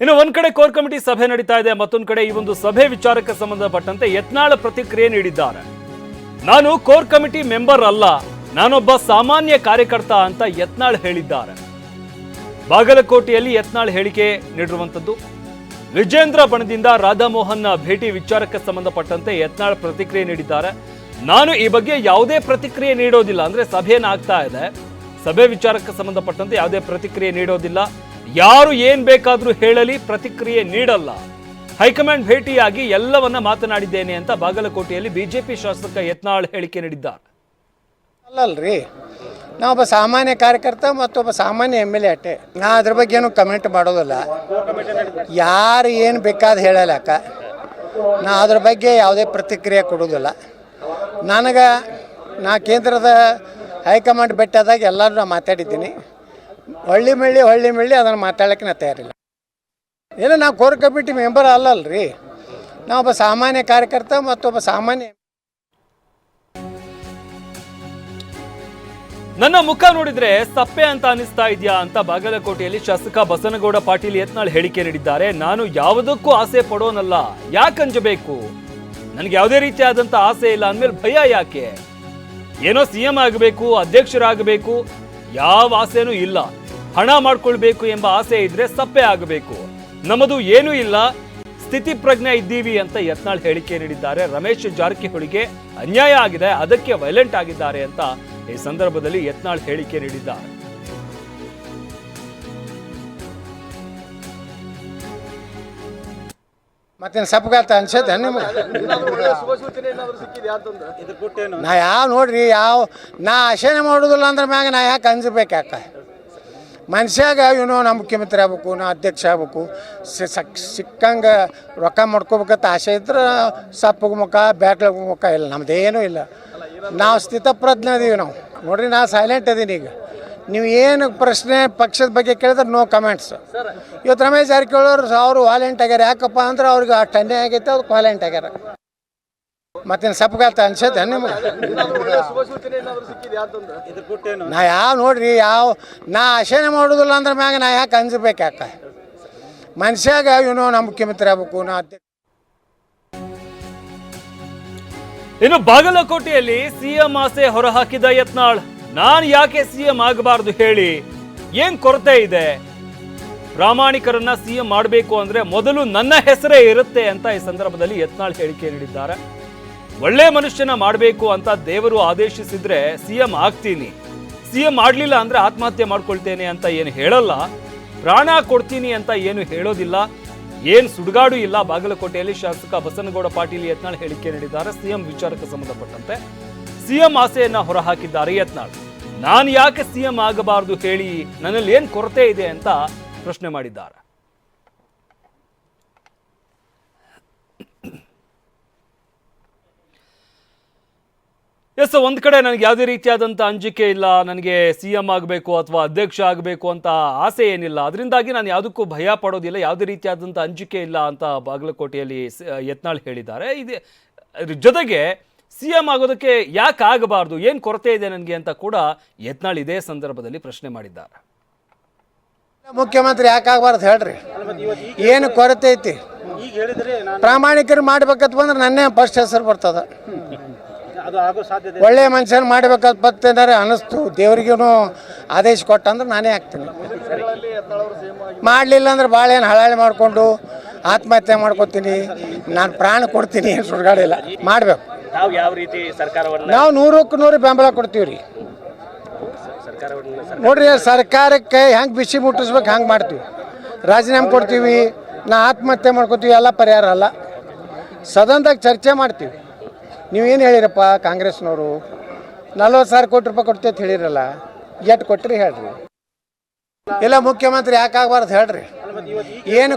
ಇನ್ನು ಒಂದ್ ಕಡೆ ಕೋರ್ ಕಮಿಟಿ ಸಭೆ ನಡೀತಾ ಇದೆ, ಮತ್ತೊಂದು ಕಡೆ ಈ ಒಂದು ಸಭೆ ವಿಚಾರಕ್ಕೆ ಸಂಬಂಧಪಟ್ಟಂತೆ ಯತ್ನಾಳ ಪ್ರತಿಕ್ರಿಯೆ ನೀಡಿದ್ದಾರೆ. ನಾನು ಕೋರ್ ಕಮಿಟಿ ಮೆಂಬರ್ ಅಲ್ಲ, ನಾನೊಬ್ಬ ಸಾಮಾನ್ಯ ಕಾರ್ಯಕರ್ತ ಅಂತ ಯತ್ನಾಳ್ ಹೇಳಿದ್ದಾರೆ. ಬಾಗಲಕೋಟೆಯಲ್ಲಿ ಯತ್ನಾಳ್ ಹೇಳಿಕೆ ನೀಡಿರುವಂತದ್ದು ವಿಜೇಂದ್ರ ಬಣದಿಂದ ರಾಧಾಮೋಹನ್ ಭೇಟಿ ವಿಚಾರಕ್ಕೆ ಸಂಬಂಧಪಟ್ಟಂತೆ ಯತ್ನಾಳ್ ಪ್ರತಿಕ್ರಿಯೆ ನೀಡಿದ್ದಾರೆ. ನಾನು ಈ ಬಗ್ಗೆ ಯಾವುದೇ ಪ್ರತಿಕ್ರಿಯೆ ನೀಡೋದಿಲ್ಲ, ಅಂದ್ರೆ ಸಭೆ ಆಗ್ತಾ ಇದೆ. ಸಭೆ ವಿಚಾರಕ್ಕೆ ಸಂಬಂಧಪಟ್ಟಂತೆ ಯಾವುದೇ ಪ್ರತಿಕ್ರಿಯೆ ನೀಡೋದಿಲ್ಲ. ಯಾರು ಏನ್ ಬೇಕಾದರೂ ಹೇಳಲಿ, ಪ್ರತಿಕ್ರಿಯೆ ನೀಡಲ್ಲ. ಹೈಕಮಾಂಡ್ ಭೇಟಿಯಾಗಿ ಎಲ್ಲವನ್ನ ಮಾತನಾಡಿದ್ದೇನೆ ಅಂತ ಬಾಗಲಕೋಟೆಯಲ್ಲಿ ಬಿಜೆಪಿ ಶಾಸಕ ಯತ್ನಾಳ್ ಹೇಳಿಕೆ ನೀಡಿದ್ದಾರೆ. ಅಲ್ಲಲ್ರಿ ನಾವೊಬ್ಬ ಸಾಮಾನ್ಯ ಕಾರ್ಯಕರ್ತ ಮತ್ತೊಬ್ಬ ಸಾಮಾನ್ಯ ಎಂ ಎಲ್ ಎ ಅಟ್ಟೆ. ನಾ ಅದ್ರ ಬಗ್ಗೆ ಏನು ಕಮೆಂಟ್ ಮಾಡೋದಿಲ್ಲ. ಯಾರು ಏನು ಬೇಕಾದ ಹೇಳಲಕ್ಕ. ನಾ ಅದ್ರ ಬಗ್ಗೆ ಯಾವುದೇ ಪ್ರತಿಕ್ರಿಯೆ ಕೊಡೋದಿಲ್ಲ ನನಗೆ, ನಾ ಕೇಂದ್ರದ ಹೈಕಮಾಂಡ್ ಬೆಟ್ಟದಾಗ ಎಲ್ಲರೂ ನಾ ಮಾತಾಡಿದ್ದೀನಿ. ಹೊಳ್ಳಿ ಮಳ್ಳಿ ಹೊಳ್ಳಿ ಮಳ್ಳಿ ಅದನ್ನು ಮಾತಾಡೋಕ್ಕೆ ನಾ ತಯಾರಿಲ್ಲ. ಏನೋ ನಾವು ಕೋರ್ ಕಮಿಟಿ ಮೆಂಬರ್ ಅಲ್ಲಲ್ರಿ? ನಾವೊಬ್ಬ ಸಾಮಾನ್ಯ ಕಾರ್ಯಕರ್ತ ಮತ್ತೊಬ್ಬ ಸಾಮಾನ್ಯ ನನ್ನ ಮುಖ ನೋಡಿದ್ರೆ ಸಪ್ಪೆ ಅಂತ ಅನಿಸ್ತಾ ಇದೆಯಾ ಅಂತ ಬಾಗಲಕೋಟೆಯಲ್ಲಿ ಶಾಸಕ ಬಸನಗೌಡ ಪಾಟೀಲ್ ಯತ್ನಾಳ್ ಹೇಳಿಕೆ ನೀಡಿದ್ದಾರೆ. ನಾನು ಯಾವುದಕ್ಕೂ ಆಸೆ ಪಡೋನಲ್ಲ. ಯಾಕೆ ಅಂಜಬೇಕು? ನನಗೆ ಯಾವುದೇ ರೀತಿಯಾದಂತ ಆಸೆ ಇಲ್ಲ ಅಂದ್ಮೇಲೆ ಭಯ ಯಾಕೆ? ಏನೋ ಸಿಎಂ ಆಗಬೇಕು, ಅಧ್ಯಕ್ಷರಾಗಬೇಕು ಯಾವ ಆಸೆನೂ ಇಲ್ಲ. ಹಣ ಮಾಡ್ಕೊಳ್ಬೇಕು ಎಂಬ ಆಸೆ ಇದ್ರೆ ಸಪ್ಪೆ ಆಗಬೇಕು. ನಮ್ಮದು ಏನೂ ಇಲ್ಲ. ಸ್ಥಿತಿ ಪ್ರಜ್ಞೆ ಇದ್ದೀವಿ ಅಂತ ಯತ್ನಾಳ್ ಹೇಳಿಕೆ ನೀಡಿದ್ದಾರೆ. ರಮೇಶ್ ಜಾರಕಿಹೊಳಿಗೆ ಅನ್ಯಾಯ ಆಗಿದೆ, ಅದಕ್ಕೆ ವೈಲೆಂಟ್ ಆಗಿದ್ದಾರೆ ಅಂತ ಈ ಸಂದರ್ಭದಲ್ಲಿ ಯತ್ನಾಳ್ ಹೇಳಿಕೆ ನೀಡಿದ್ದಾರೆ. ಮತ್ತೇನು ಸಪ್ಗಾತ ಅನ್ಸತ್ತೆ ನಿಮ್ಗೆ? ನಾ ಯಾವ ನೋಡ್ರಿ, ಯಾವ ನಾ ಆಶೆನೆ ಮಾಡೋದಿಲ್ಲ ಅಂದ್ರೆ ಮ್ಯಾಗ ನಾ ಯಾಕೆ ಅಂಜಬೇಕು ಯಾಕೆ? ಮನುಷ್ಯಾಗ ಇವನು ನಾ ಮುಖ್ಯಮಂತ್ರಿ ಆಗ್ಬೇಕು, ನಾ ಅಧ್ಯಕ್ಷ ಆಗ್ಬೇಕು ಸಿಕ್ಕಂಗೆ ರೊಕ್ಕ ಮಾಡ್ಕೋಬೇಕಂತ ಆಸೆ ಇದ್ರೆ ಸಪ್ಪಗೆ ಮುಖ ಬ್ಯಾಟ್ಲಗ್ ಮುಖ ಇಲ್ಲ, ನಮ್ದೇನೂ ಇಲ್ಲ. ನಾವು ಸ್ಥಿತಪ್ರಜ್ಞ ಅದೀವಿ ನಾವು. ನೋಡ್ರಿ, ನಾ ಸೈಲೆಂಟ್ ಅದೀನಿ ಈಗ. ನೀವು ಏನು ಪ್ರಶ್ನೆ ಪಕ್ಷದ ಬಗ್ಗೆ ಕೇಳಿದ್ರೆ ನೋ ಕಮೆಂಟ್ಸ್ ಇವತ್ತು ರಮೇಶ್ ಜಾರಕಿಹೊಳಿ ಅವರು ಅವರು ವಾಲೆಂಟ್ ಆಗ್ಯಾರ. ಯಾಕಪ್ಪ ಅಂದ್ರೆ ಅವ್ರಿಗೆ ಆ ಅನ್ಯಾಯ ಆಗೈತೆ ಅದಕ್ಕೆ ವಾಲೆಂಟ್ ಆಗ್ಯಾರ. ಮತ್ತೇನು ಸಪ್ಗಾಲ್ತ ಅನ್ಸತ್ತೆ ನಿಮ್ಗೆ? ನಾ ಯಾವ ನೋಡ್ರಿ ಯಾವ ನಾ ಆಶೇನೆ ಮಾಡೋದಿಲ್ಲ ಅಂದ್ರೆ ಮ್ಯಾಗ ನಾ ಯಾಕೆ ಅನ್ಸ್ಬೇಕು ಯಾಕೆ? ಮನುಷ್ಯಾಗ ಇವನು ನಮ್ಮ ಮುಖ್ಯಮಂತ್ರಿ ಆಗ್ಬೇಕು ನಾ ಅಧ್ಯಕ್ಷ ಇನ್ನು ಬಾಗಲಕೋಟೆಯಲ್ಲಿ ಸಿಎಂ ಆಸೆ ಹೊರಹಾಕಿದ ಯತ್ನಾಳ್. ನಾನ್ ಯಾಕೆ ಸಿ ಎಂ ಆಗಬಾರ್ದು ಹೇಳಿ? ಏನ್ ಕೊರತೆ ಇದೆ? ಪ್ರಾಮಾಣಿಕರನ್ನ ಸಿಎಂ ಮಾಡಬೇಕು ಅಂದ್ರೆ ಮೊದಲು ನನ್ನ ಹೆಸರೇ ಇರುತ್ತೆ ಅಂತ ಈ ಸಂದರ್ಭದಲ್ಲಿ ಯತ್ನಾಳ್ ಹೇಳಿಕೆ ನೀಡಿದ್ದಾರೆ. ಒಳ್ಳೆ ಮನುಷ್ಯನ ಮಾಡಬೇಕು ಅಂತ ದೇವರು ಆದೇಶಿಸಿದ್ರೆ ಸಿಎಂ ಆಗ್ತೀನಿ. ಸಿ ಎಂ ಮಾಡಲಿಲ್ಲ ಅಂದ್ರೆ ಆತ್ಮಹತ್ಯೆ ಮಾಡ್ಕೊಳ್ತೇನೆ ಅಂತ ಏನು ಹೇಳಲ್ಲ. ಪ್ರಾಣ ಕೊಡ್ತೀನಿ ಅಂತ ಏನು ಹೇಳೋದಿಲ್ಲ. ಏನು ಸುಡುಗಾಡು ಇಲ್ಲ ಬಾಗಲಕೋಟೆಯಲ್ಲಿ ಶಾಸಕ ಬಸನಗೌಡ ಪಾಟೀಲ್ ಯತ್ನಾಳ್ ಹೇಳಿಕೆ ನೀಡಿದ್ದಾರೆ. ಸಿಎಂ ವಿಚಾರಕ್ಕೆ ಸಂಬಂಧಪಟ್ಟಂತೆ ಸಿಎಂ ಆಸೆಯನ್ನ ಹೊರಹಾಕಿದ್ದಾರೆ ಯತ್ನಾಳ್. ನಾನು ಯಾಕೆ ಸಿಎಂ ಆಗಬಾರದು ಹೇಳಿ ನನ್ನಲ್ಲಿ ಏನು ಕೊರತೆ ಇದೆ ಅಂತ ಪ್ರಶ್ನೆ ಮಾಡಿದ್ದಾರೆ. ಎಸ್, ಒಂದು ಕಡೆ ನನಗೆ ಯಾವುದೇ ರೀತಿಯಾದಂಥ ಅಂಜಿಕೆ ಇಲ್ಲ, ನನಗೆ ಸಿ ಎಂ ಆಗಬೇಕು ಅಥವಾ ಅಧ್ಯಕ್ಷ ಆಗಬೇಕು ಅಂತ ಆಸೆ ಏನಿಲ್ಲ. ಅದರಿಂದಾಗಿ ನಾನು ಯಾವುದಕ್ಕೂ ಭಯ ಪಡೋದಿಲ್ಲ, ಯಾವುದೇ ರೀತಿಯಾದಂಥ ಅಂಜಿಕೆ ಇಲ್ಲ ಅಂತ ಬಾಗಲಕೋಟೆಯಲ್ಲಿ ಸ- ಯತ್ನಾಳ್ ಹೇಳಿದ್ದಾರೆ. ಇದೆ, ಜೊತೆಗೆ ಸಿ ಎಂ ಆಗೋದಕ್ಕೆ ಯಾಕೆ ಆಗಬಾರ್ದು? ಏನು ಕೊರತೆ ಇದೆ ನನಗೆ ಅಂತ ಕೂಡ ಯತ್ನಾಳ್ ಇದೇ ಸಂದರ್ಭದಲ್ಲಿ ಪ್ರಶ್ನೆ ಮಾಡಿದ್ದಾರೆ. ಮುಖ್ಯಮಂತ್ರಿ ಯಾಕೆ ಆಗಬಾರ್ದು ಹೇಳ್ರಿ? ಏನು ಕೊರತೆ ಐತಿ? ಪ್ರಾಮಾಣಿಕರು ಮಾಡ್ಬೇಕಂತ ಬಂದ್ರೆ ನನ್ನೇ ಫಸ್ಟ್ ಹೆಸರು ಬರ್ತದ. ಒಳ್ಳೆ ಮನುಷ್ಯನ ಮಾಡ್ಬೇಕಂತ ಬರ್ತೇನಾರೆ ಅನಿಸ್ತು ದೇವ್ರಿಗೂ ಆದೇಶ ಕೊಟ್ಟ ಅಂದ್ರೆ ನಾನೇ ಆಗ್ತೀನಿ. ಮಾಡಲಿಲ್ಲ ಅಂದ್ರೆ ಭಾಳ ಏನು ಹಳಾಳಿ ಮಾಡಿಕೊಂಡು ಆತ್ಮಹತ್ಯೆ ಮಾಡ್ಕೊತೀನಿ. ನಾನು ಪ್ರಾಣ ಕೊಡ್ತೀನಿ ಏನು ಸುಡ್ಗಾಡಿಲ್ಲ. ಮಾಡಬೇಕು. ನಾವು ಯಾವ ರೀತಿ ಸರ್ಕಾರವನ್ನ ನಾವು ನೂರಕ್ಕೆ ನೂರು ಬೆಂಬಲ ಕೊಡ್ತೀವಿ ರೀ ನೋಡ್ರಿ, ಸರ್ಕಾರಕ್ಕೆ ಹೆಂಗೆ ಬಿಸಿ ಮುಟ್ಟಿಸ್ಬೇಕು ಹಂಗೆ ಮಾಡ್ತೀವಿ. ರಾಜೀನಾಮೆ ಕೊಡ್ತೀವಿ, ನಾ ಆತ್ಮಹತ್ಯೆ ಮಾಡ್ಕೋತೀವಿ, ಎಲ್ಲ ಪರಿಹಾರ ಅಲ್ಲ. ಸದನದಾಗ ಚರ್ಚೆ ಮಾಡ್ತೀವಿ. ನೀವು ಏನು ಹೇಳಿರಪ್ಪ ಕಾಂಗ್ರೆಸ್ನವರು? ನಲ್ವತ್ತು ಸಾವಿರ ಕೋಟಿ ರೂಪಾಯಿ ಕೊಡ್ತೀವಿ ಅಂತ ಹೇಳಿರಲ್ಲ, ಎಷ್ಟು ಕೊಟ್ರಿ ಹೇಳ್ರಿ. ಇಲ್ಲ ಮುಖ್ಯಮಂತ್ರಿ ಯಾಕೆ ಆಗಬಾರ್ದು ಹೇಳ್ರಿ. ಏನು